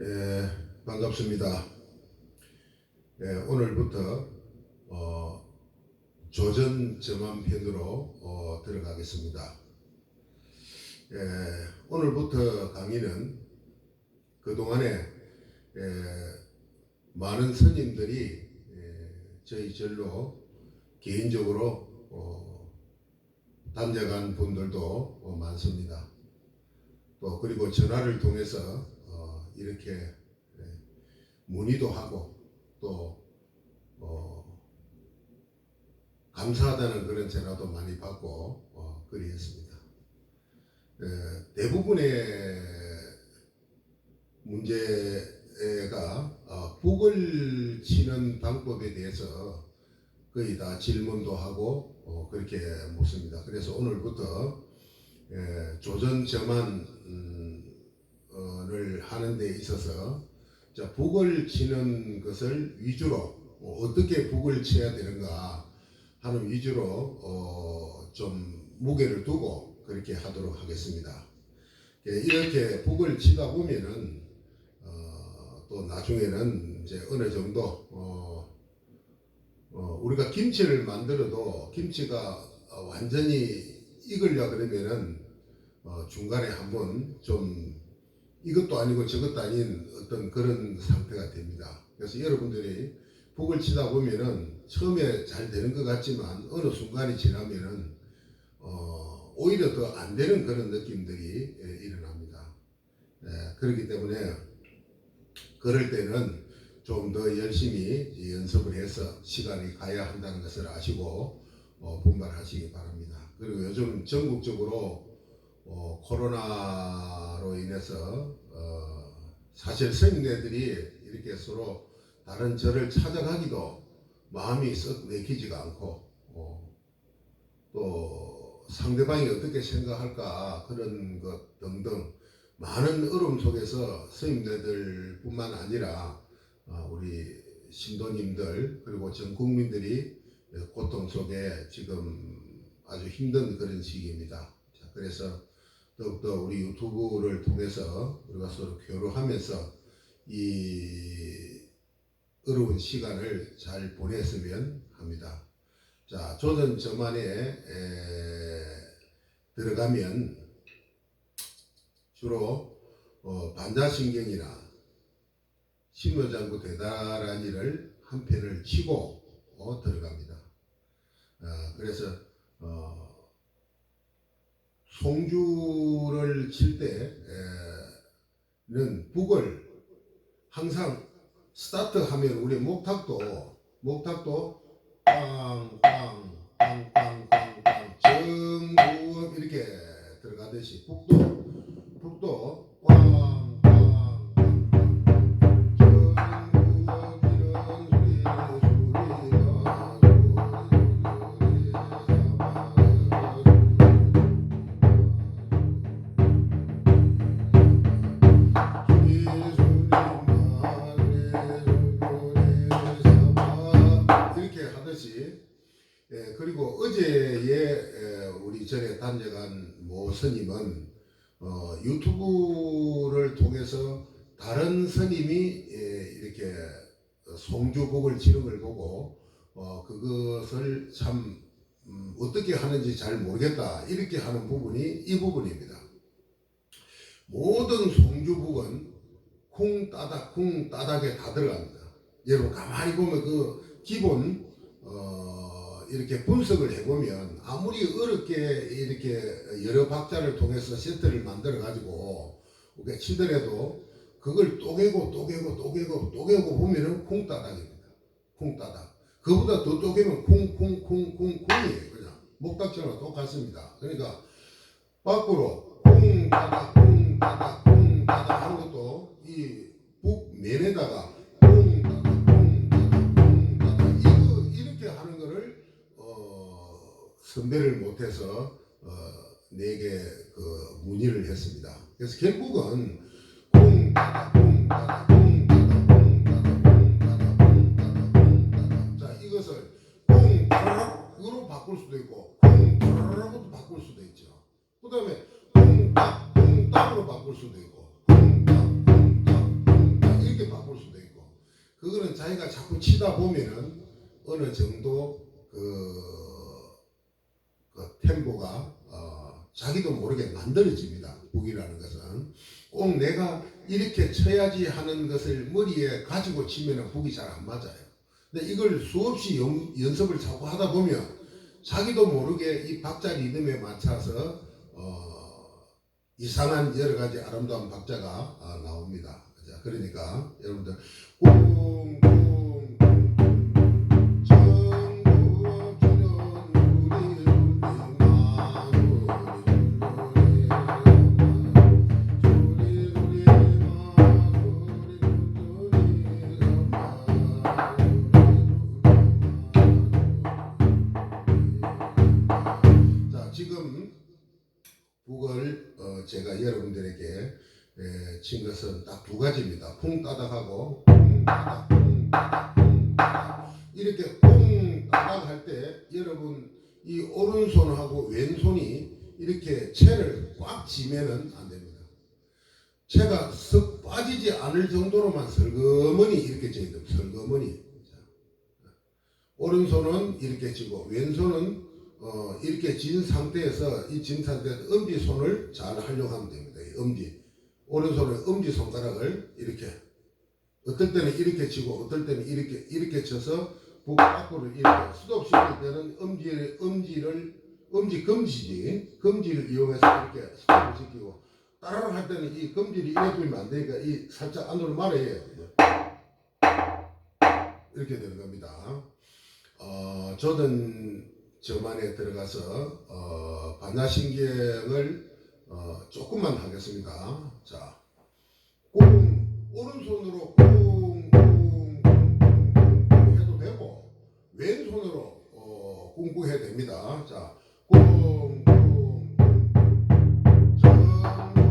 예, 반갑습니다. 예, 오늘부터 어, 조전 점안 편으로 어, 들어가겠습니다. 예, 오늘부터 강의는 그동안에 예, 많은 스님들이 예, 저희 절로 개인적으로 어, 담력한 분들도 어, 많습니다. 또 그리고 전화를 통해서 어, 이렇게 예, 문의도 하고 또 어, 감사하다는 그런 전화도 많이 받고 어, 그리했습니다. 예, 대부분의 문제가 어, 북을 치는 방법에 대해서 거의 다 질문도 하고 어, 그렇게 묻습니다. 그래서 오늘부터 예, 조전 점안을 하는 데 있어서 자, 북을 치는 것을 위주로 어, 어떻게 북을 쳐야 되는가 하는 위주로 어, 좀 무게를 두고 그렇게 하도록 하겠습니다. 예, 이렇게 북을 치다 보면은 어, 또 나중에는 이제 어느 정도 어, 어, 우리가 김치를 만들어도 김치가 어, 완전히 익으려 그러면은 어, 중간에 한번 좀 이것도 아니고 저것도 아닌 어떤 그런 상태가 됩니다. 그래서 여러분들이 북을 치다 보면은 처음에 잘 되는 것 같지만 어느 순간이 지나면은 어, 오히려 더 안 되는 그런 느낌들이 예, 일어납니다. 예, 그렇기 때문에 그럴 때는 좀 더 열심히 연습을 해서 시간이 가야 한다는 것을 아시고 어, 분발하시기 바랍니다. 그리고 요즘 전국적으로 어, 코로나로 인해서 어, 사실 성인애들이 이렇게 서로 다른 절을 찾아가기도 마음이 썩 내키지가 않고 어, 또 상대방이 어떻게 생각할까 그런 것 등등 많은 어려움 속에서 스님네들뿐만 아니라 어, 우리 신도님들 그리고 전 국민들이 고통 속에 지금 아주 힘든 그런 시기입니다. 자, 그래서 더욱더 우리 유튜브를 통해서 우리가 서로 교류하면서 이 어려운 시간을 잘 보냈으면 합니다. 자, 조전 저만에 에, 들어가면 주로 어, 반자신경이나 심묘장구 대다라니를 한 편을 치고 어, 들어갑니다. 아, 그래서 어, 송주를 칠 때는 북을 항상 스타트 하면 우리 목탁도 목탁도 빵빵빵빵빵빵 정부업 이렇게 들어가듯이 북도 북도 그리고 어제에 에, 우리 전에 단적한 모 스님은 어, 유튜브를 통해서 다른 스님이 예, 이렇게 송주복을 지는 걸 보고 어, 그것을 참 음, 어떻게 하는지 잘 모르겠다 이렇게 하는 부분이 이 부분입니다. 모든 송주복은 쿵 따닥 쿵 따닥에 다 들어갑니다. 여러분 가만히 보면 그 기본 어, 이렇게 분석을 해보면 아무리 어렵게 이렇게 여러 박자를 통해서 세트를 만들어 가지고 우리가 치더라도 그걸 또 개고 또 개고 또 개고 또 개고 보면은 콩따닥입니다. 콩따닥. 그보다 더 쪼개면 콩콩콩콩콩이에요. 그냥 목닥처럼 똑같습니다. 그러니까 밖으로 콩따닥 콩 해서 어, 내게 그 문의를 했습니다. 그래서 결국은 꼭 내가 이렇게 쳐야지 하는 것을 머리에 가지고 치면은 북이 잘 안 맞아요. 근데 이걸 수없이 연, 연습을 자꾸 하다 보면 자기도 모르게 이 박자 리듬에 맞춰서 어, 이상한 여러 가지 아름다운 박자가 아, 나옵니다. 자, 그러니까 여러분들 꽁꽁 여러분들에게 에, 친 것은 딱 두 가지입니다. 쿵 따닥하고 쿵 따닥 쿵 따닥 쿵 따닥 이렇게 쿵 따닥 할 때 여러분 이 오른손하고 왼손이 이렇게 채를 꽉 쥐면은 안 됩니다. 채가 쓱 빠지지 않을 정도로만 슬그머니 이렇게 져야 됩니다. 자, 오른손은 이렇게 쥐고 왼손은 어, 이렇게 진 상태에서 이 진 상태에서 엄지 손을 잘 하려고 하면 됩니다. 이 엄지 오른손의 엄지 손가락을 이렇게 어떨 때는 이렇게 치고 어떨 때는 이렇게 이렇게 쳐서 북 앞으로 이렇게 스톱 시킬 때는 엄지를 엄지를 엄지 검지지 검지를 이용해서 이렇게 스톱을 시키고 따라락 할 때는 이 검지를 이래 두면 안 되니까 이 살짝 안으로 말아야 해요. 이렇게 되는 겁니다. 어, 저는 저만에 들어가서 어, 반야신경을 어, 조금만 하겠습니다. 자, 꽁 오른손으로 꽁꽁꽁 해도 되고 왼손으로 어, 꽁꽁 해도 됩니다. 자, 꽁꽁 전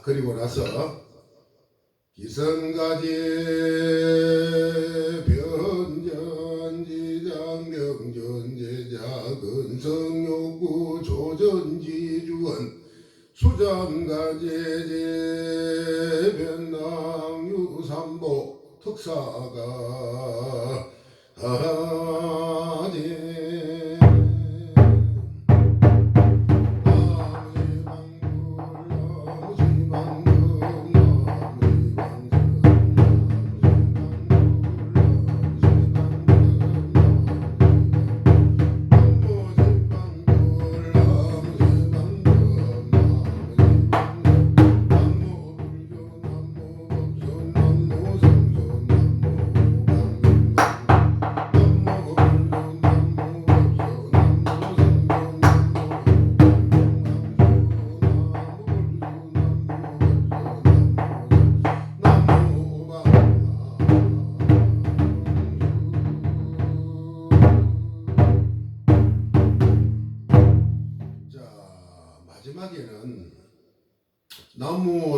자, 그리고 나서 기성가지 변전지 장 명전제자 근성욕구 조전지 주원 수장가제제 변당유삼복 특사가 하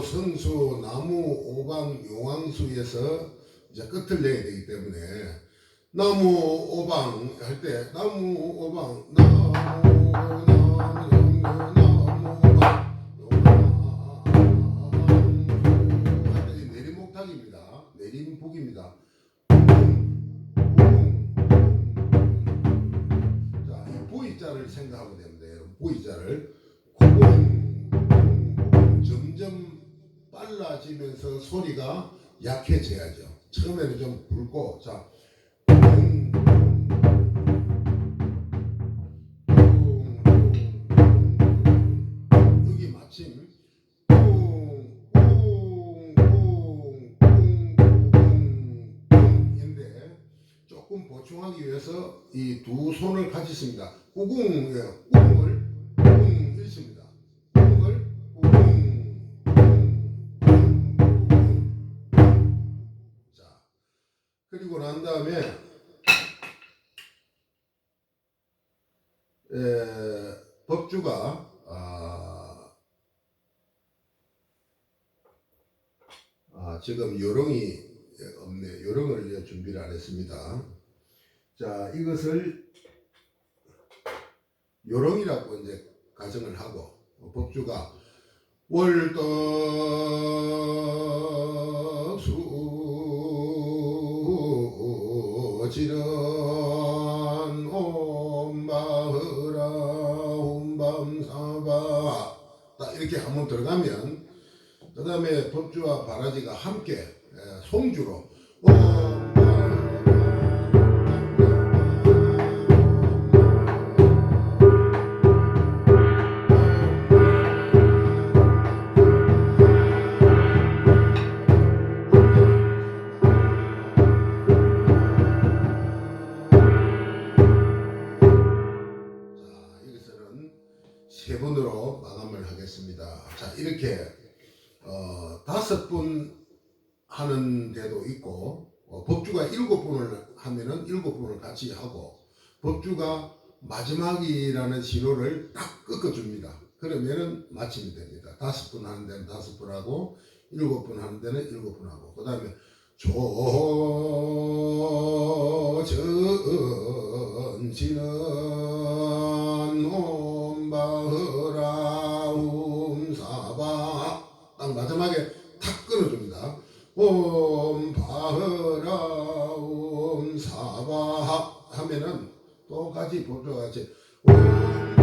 성수, 나무 오방 용왕수에서 이제 끝을 내야 되기 때문에 나무 오방 할 때 나무 오방 나무 나무 나무 나무 오방 할때 내림목탁입니다. 내림복입니다. 쿵, 쿵, 쿵. 보이자를 생각하면 됩니다. 여러분 보이자를 점점 빨라지면서 소리가 약해져야죠. 처음에는 좀 굵고 자 여기 마침 꽁꽁꽁꽁꽁인데 조금 보충하기 위해서 이 두 손을 같이 씁니다. 꾸궁이에요. 꾸궁을 그리고 난 다음에 에, 법주가 아, 아, 지금 요령이 없네. 요령을 준비를 안 했습니다. 자, 이것을 요령이라고 이제 가정을 하고 어, 법주가 월떡 지는 옴바흐라 옴밤사바. 딱 이렇게 한번 들어가면 그 다음에 법주와 바라지가 함께 에, 송주로 하면은 일곱 분을 같이 하고 법주가 마지막이라는 신호를 딱 꺾어줍니다. 그러면은 마치면 됩니다. 다섯 분 하는 데는 다섯 분 하고 일곱 분 하는 데는 일곱 분 하고 그 다음에 조전지는 옴바흐라 움 사바 딱 마지막에 탁 끊어줍니다. 옴바흐라 하면은 똑같이 법조같이 성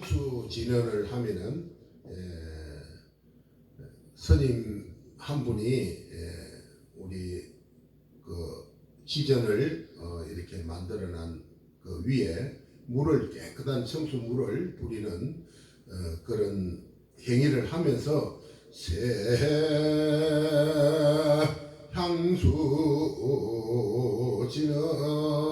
세항수 진언을 하면은 에, 스님 한 분이 에, 우리 그 지전을 어, 이렇게 만들어난 그 위에 물을 깨끗한 청수 물을 뿌리는 어, 그런 행위를 하면서 세향수 진언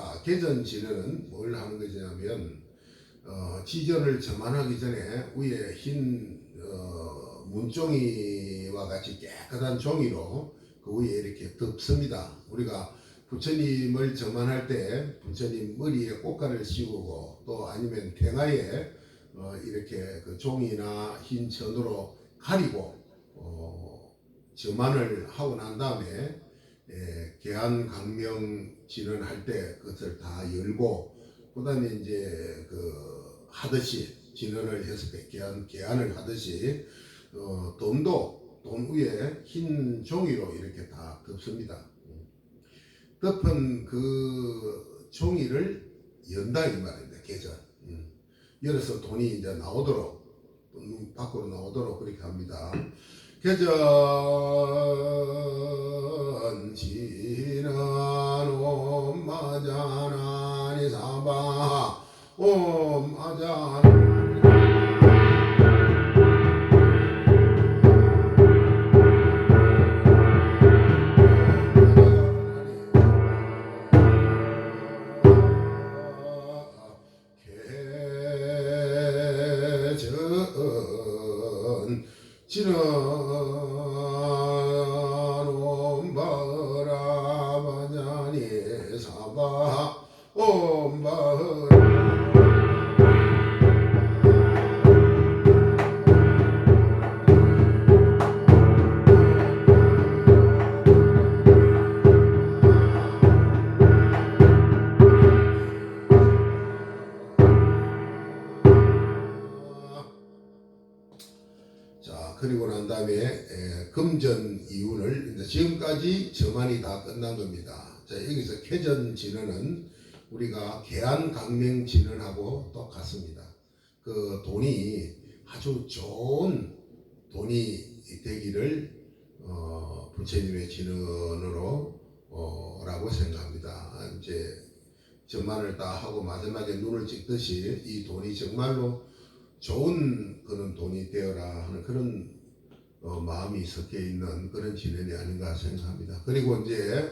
자 개전지는 뭘 하는 것이냐면 어, 지전을 점안하기 전에 위에 흰 어, 문종이와 같이 깨끗한 종이로 그 위에 이렇게 덮습니다. 우리가 부처님을 점안할 때 부처님 머리에 꽃가를 씌우고 또 아니면 탱하에 어, 이렇게 그 종이나 흰 천으로 가리고 어, 점안을 하고 난 다음에 예, 개한 강명 진언할 때 그것을 다 열고 그다음에 이제 그 하듯이 진언을 해서 개한 개한을 하듯이 어, 돈도 돈 위에 흰 종이로 이렇게 다 덮습니다. 덮은 그 종이를 연다 이 말입니다. 계절. 음. 열어서 돈이 이제 나오도록 돈 밖으로 나오도록 그렇게 합니다. 지난 옴마자나니 사바 옴마자나니 지는 자 여기서 개전 진언은 우리가 개안 강명 진언하고 똑같습니다. 그 돈이 아주 좋은 돈이 되기를 어, 부처님의 진언으로 어, 라고 생각합니다. 이제 정만을 다 하고 마지막에 눈을 찍듯이 이 돈이 정말로 좋은 그런 돈이 되어라 하는 그런 어, 마음이 섞여 있는 그런 진언이 아닌가 생각합니다. 그리고 이제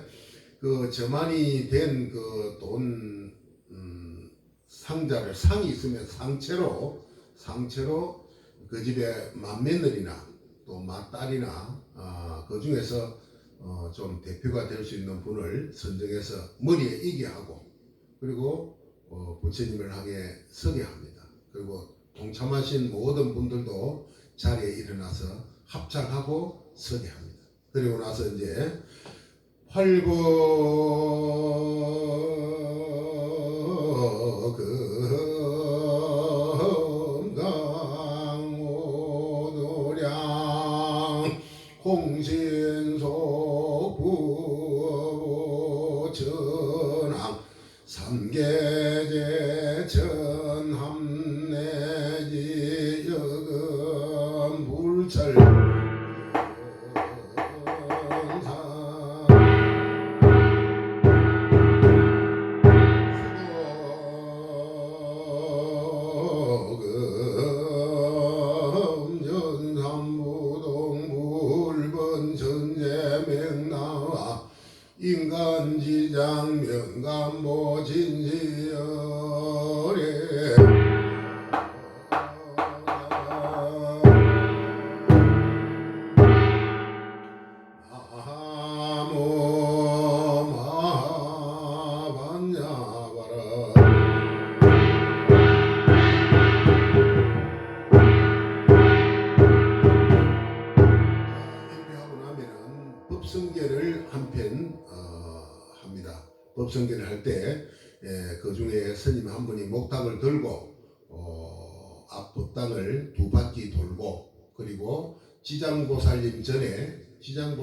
그 저만이 된 그돈 음, 상자를 상이 있으면 상체로 상체로 그 집에 맏며느리나 또 맏딸이나 아, 그 중에서 어, 좀 대표가 될 수 있는 분을 선정해서 머리에 이게 하고 그리고 어, 부처님을 향해 서게 합니다. 그리고 동참하신 모든 분들도 자리에 일어나서 합장하고 서게 합니다. 그리고 나서 이제 활보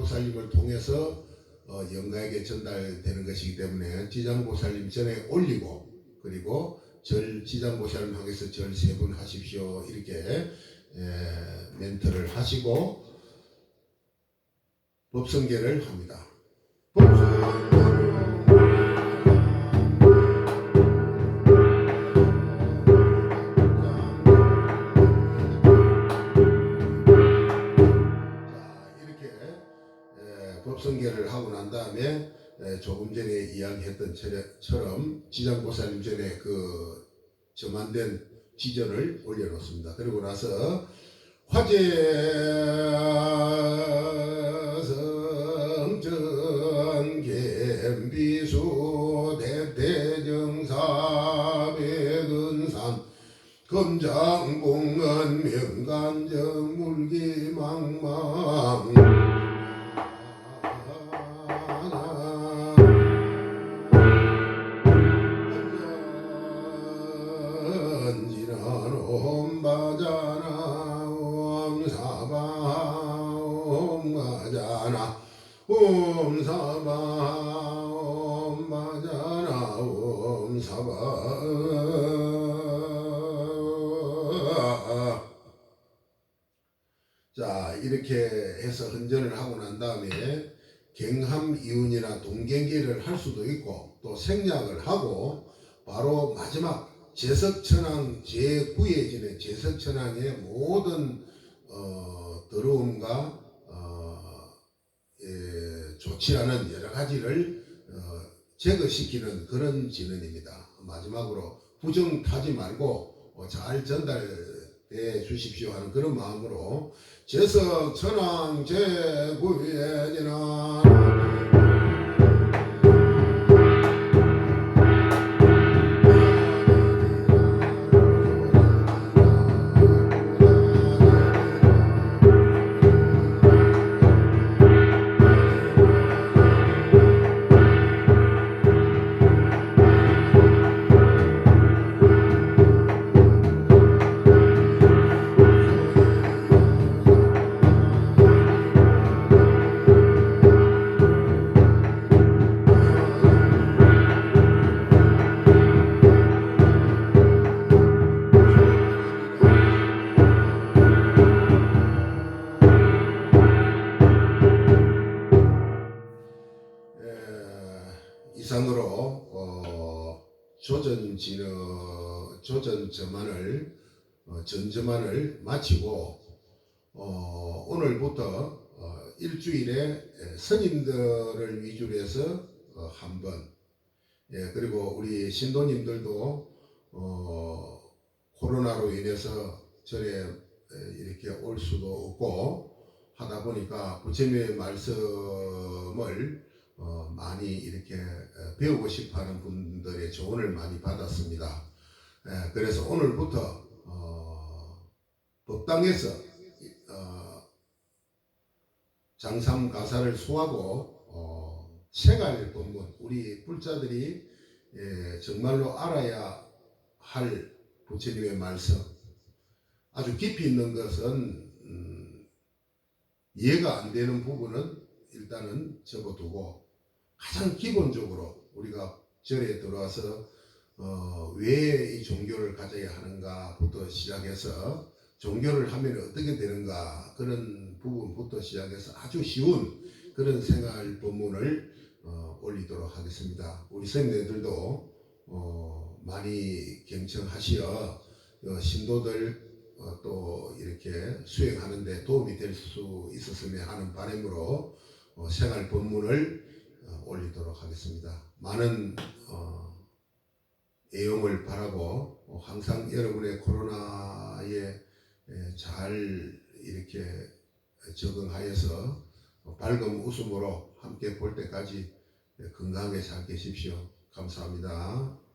지장보살님을 통해서 어, 영가에게 전달되는 것이기 때문에 지장보살님 전에 올리고 그리고 절 지장보살님 향해서 절 세 분 하십시오 이렇게 에, 멘트를 하시고 법성계를 합니다. 자, 다음에 에, 조금 전에 이야기했던 처럼 지장보살님 전에 그 점안된 지전을 올려놓습니다. 그리고 나서 화재 성전 갬비수 대대정사 백은산 검장봉은 명간정 물기망망 이렇게 해서 헌전을 하고 난 다음에 경함 이윤이나 동경계를 할 수도 있고 또 생략을 하고 바로 마지막 제석천왕 제9에 지는 제석천왕의 모든 어, 더러움과 어, 예, 좋지 않은 여러 가지를 어, 제거시키는 그런 진언입니다. 마지막으로 부정 타지 말고 어, 잘 전달 해 주십시오 하는 그런 마음으로 제석 천왕 제9에 지는 저만을 어, 전저만을 마치고 어, 오늘부터 어, 일주일에 에, 스님들을 위주로 해서 어, 한 번, 예, 그리고 우리 신도님들도 어, 코로나로 인해서 절에 에, 이렇게 올 수도 없고 하다 보니까 부처님의 말씀을 어, 많이 이렇게 어, 배우고 싶어하는 분들의 조언을 많이 받았습니다. 예, 그래서 오늘부터 어, 법당에서 어, 장삼 가사를 수하고 어, 생활 본문 우리 불자들이 예, 정말로 알아야 할 부처님의 말씀. 아주 깊이 있는 것은 음, 이해가 안 되는 부분은 일단은 접어두고 가장 기본적으로 우리가 절에 들어와서 어, 왜 이 종교를 가져야 하는가부터 시작해서 종교를 하면 어떻게 되는가 그런 부분부터 시작해서 아주 쉬운 그런 생활 본문을 어, 올리도록 하겠습니다. 우리 선생님들도 어, 많이 경청하시어 어, 신도들 어, 또 이렇게 수행하는데 도움이 될 수 있었으면 하는 바람으로 어, 생활 본문을 어, 올리도록 하겠습니다. 많은 어, 애용을 바라고 어, 항상 여러분의 코로나에 에, 잘 이렇게 적응하여서 어, 밝은 웃음으로 함께 볼 때까지 건강하게 잘 계십시오. 감사합니다.